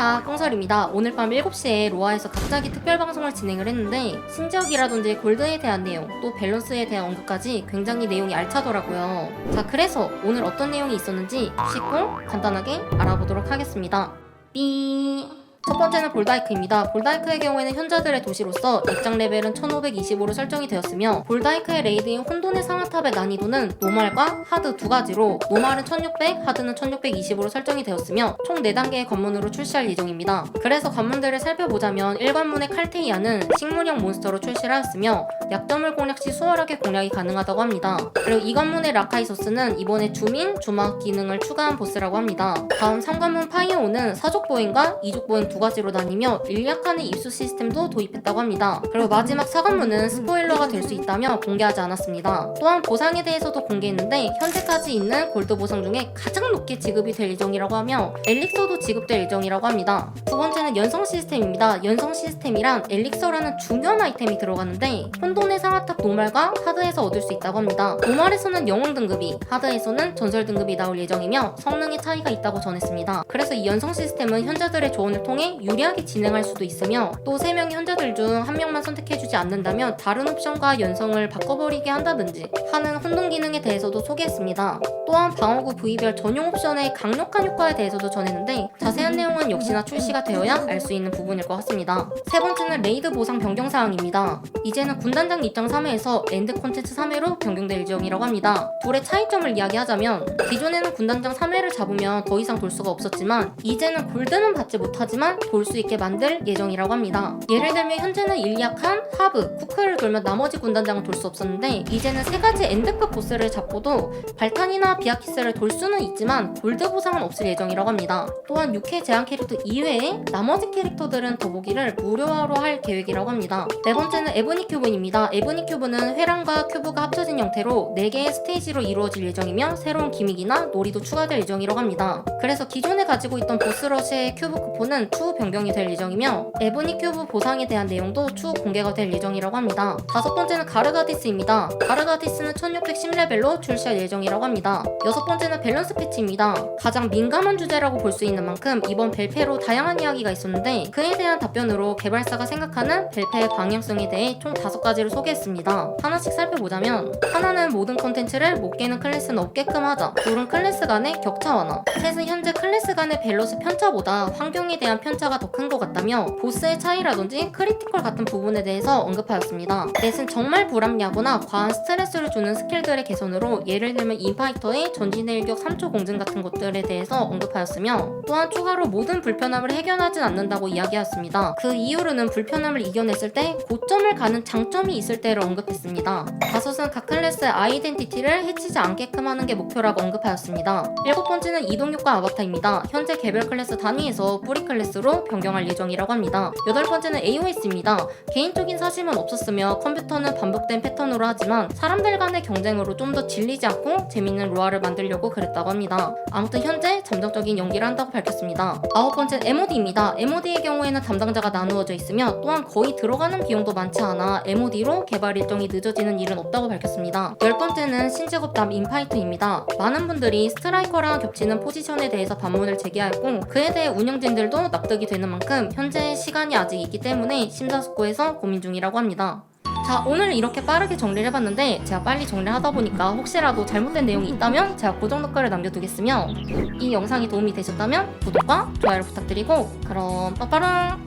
하하 꽁설입니다. 오늘 밤 7시에 로아에서 갑자기 특별 방송을 진행을 했는데 신지역이라든지 골드에 대한 내용 또 밸런스에 대한 언급까지 굉장히 내용이 알차더라고요. 자 그래서 오늘 어떤 내용이 있었는지 쉽고 간단하게 알아보도록 하겠습니다. 삐. 첫 번째는 볼다이크입니다. 볼다이크의 경우에는 현자들의 도시로서 입장 레벨은 1525로 설정이 되었으며 볼다이크의 레이드인 혼돈의 상하탑의 난이도는 노말과 하드 두 가지로 노말은 1600, 하드는 1620으로 설정이 되었으며 총 4단계의 관문으로 출시할 예정입니다. 그래서 관문들을 살펴보자면 1관문의 칼테이아는 식물형 몬스터로 출시를 하였으며 약점을 공략 시 수월하게 공략이 가능하다고 합니다. 그리고 2관문의 라카이소스는 이번에 주민, 주막 기능을 추가한 보스라고 합니다. 다음 3관문 파이오는 사족 보행과 이족 보행 두 가지로 나뉘며 일약간의 입수 시스템도 도입했다고 합니다. 그리고 마지막 4관문은 스포일러가 될 수 있다며 공개하지 않았습니다. 또한 보상에 대해서도 공개했는데 현재까지 있는 골드 보상 중에 가장 높게 지급이 될 예정이라고 하며 엘릭서도 지급될 예정이라고 합니다. 두 번째는 연성 시스템입니다. 연성 시스템이란 엘릭서라는 중요한 아이템이 들어가는데 혼돈의 상하탑 노말과 하드에서 얻을 수 있다고 합니다. 노말에서는 영웅 등급이, 하드에서는 전설 등급이 나올 예정이며 성능의 차이가 있다고 전했습니다. 그래서 이 연성 시스템은 현자들의 조언을 통해 유리하게 진행할 수도 있으며 또 3명의 현자들 중 한 명만 선택해주지 않는다면 다른 옵션과 연성을 바꿔버리게 한다든지 하는 혼동 기능에 대해서도 소개했습니다. 또한 방어구 부위별 전용 옵션의 강력한 효과에 대해서도 전했는데 자세한 내용은 역시나 출시가 되어야 알 수 있는 부분일 것 같습니다. 세 번째는 레이드 보상 변경 사항입니다. 이제는 군단장 입장 3회에서 엔드 콘텐츠 3회로 변경될 예정이라고 합니다. 둘의 차이점을 이야기하자면 기존에는 군단장 3회를 잡으면 더 이상 돌 수가 없었지만 이제는 골드는 받지 못하지만 돌 수 있게 만들 예정이라고 합니다. 예를 들면 현재는 일리아칸, 하브, 쿠크를 돌면 나머지 군단장은 돌 수 없었는데 이제는 세 가지 엔드급 보스를 잡고도 발탄이나 비아키스를 돌 수는 있지만 골드 보상은 없을 예정이라고 합니다. 또한 6회 제한 캐릭터 이외에 나머지 캐릭터들은 더보기를 무료화로 할 계획이라고 합니다. 네 번째는 에브니 큐브입니다. 에브니 큐브는 회랑과 큐브가 합쳐진 형태로 4개의 스테이지로 이루어질 예정이며 새로운 기믹이나 놀이도 추가될 예정이라고 합니다. 그래서 기존에 가지고 있던 보스러시의 큐브 쿠폰은 추후 변경이 될 예정이며 에브니 큐브 보상에 대한 내용도 추후 공개가 될 예정이라고 합니다. 다섯 번째는 가르가디스입니다. 가르가디스는 1610레벨로 출시할 예정이라고 합니다. 여섯 번째는 밸런스 패치입니다. 가장 민감한 주제라고 볼 수 있는 만큼 이번 벨페로 다양한 이야기가 있었는데 그에 대한 답변으로 개발사가 생각하는 벨페의 방향성에 대해 총 다섯 가지를 소개했습니다. 하나씩 살펴보자면 하나는 모든 콘텐츠를 못 깨는 클래스는 없게끔 하자. 둘은 클래스 간의 격차 완화. 셋은 현재 클래스 간의 밸런스 편차보다 환경에 대한 편 차가 더 큰 것 같다며 보스의 차이라든지 크리티컬 같은 부분에 대해서 언급하였습니다. 넷은 정말 불합리하거나 과한 스트레스를 주는 스킬들의 개선으로 예를 들면 인파이터의 전진의 일격 3초 공증 같은 것들에 대해서 언급하였으며 또한 추가로 모든 불편함을 해결하진 않는다고 이야기하였습니다. 그 이유로는 불편함을 이겨냈을 때 고점을 가는 장점이 있을 때를 언급했습니다. 다섯은 각 클래스의 아이덴티티를 해치지 않게끔 하는 게 목표라고 언급하였습니다. 일곱 번째는 이동효과 아바타입니다. 현재 개별 클래스 단위에서 뿌리 클래스 로 변경할 예정이라고 합니다. 여덟 번째는 AOS입니다. 개인적인 사심은 없었으며 컴퓨터는 반복된 패턴으로 하지만 사람들 간의 경쟁으로 좀 더 질리지 않고 재밌는 로아를 만들려고 그랬다고 합니다. 아무튼 현재 잠정적인 연기를 한다고 밝혔습니다. 아홉 번째는 MOD입니다. MOD의 경우에는 담당자가 나누어져 있으며 또한 거의 들어가는 비용도 많지 않아 MOD로 개발 일정이 늦어지는 일은 없다고 밝혔습니다. 열 번째는 신직업 남 인파이터입니다. 많은 분들이 스트라이커랑 겹치는 포지션에 대해서 반문을 제기하였고 그에 대해 운영진들도 납득이 되는 만큼 현재 시간이 아직 있기 때문에 심사숙고해서 고민 중이라고 합니다. 자 오늘 이렇게 빠르게 정리를 해봤는데 제가 빨리 정리를 하다 보니까 혹시라도 잘못된 내용이 있다면 제가 고정 댓글을 남겨두겠으며 이 영상이 도움이 되셨다면 구독과 좋아요를 부탁드리고 그럼 빠빠랑